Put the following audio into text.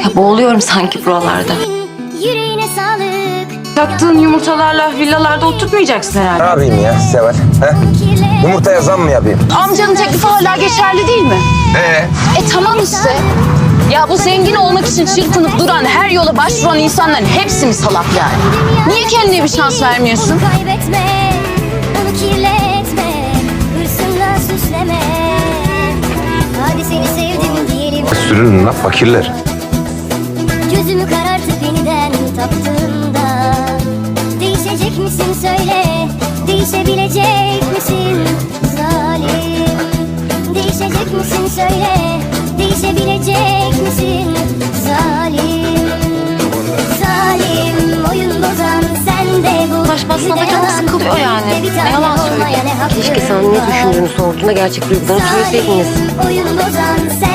Ya boğuluyorum sanki buralarda. Yüreğine sağlık. Taktığın yumurtalarla villalarda oturtmayacaksın herhalde. Ne yapayım ya Seval? He? Yumurtaya zam mı yapayım? Amcanın teklifi hala geçerli değil mi? Ee? E tamam işte. Ya bu zengin olmak için çırpınıp duran, her yola başvuran insanların hepsi mi salak yani? Niye kendine bir şans vermiyorsun? Onu kaybetme. Onu kirletme. Hırsınla süsleme. Hadi seni sevdim diyelim. Sürünün lan fakirler. Gözümü karartıp yeniden taptığımda Değişecek misin söyle Değişebilecek misin zalim Değişecek misin söyle Değişebilecek misin zalim Zalim oyun bozan sen de bu Ulaşmasına da canım sıkılıyor yani. Ne yalan söyleyeyim. Keşke sana ne düşündüğünü sorduğunda gerçek duygularını söyleseydiniz. Zalim oyun bozan sen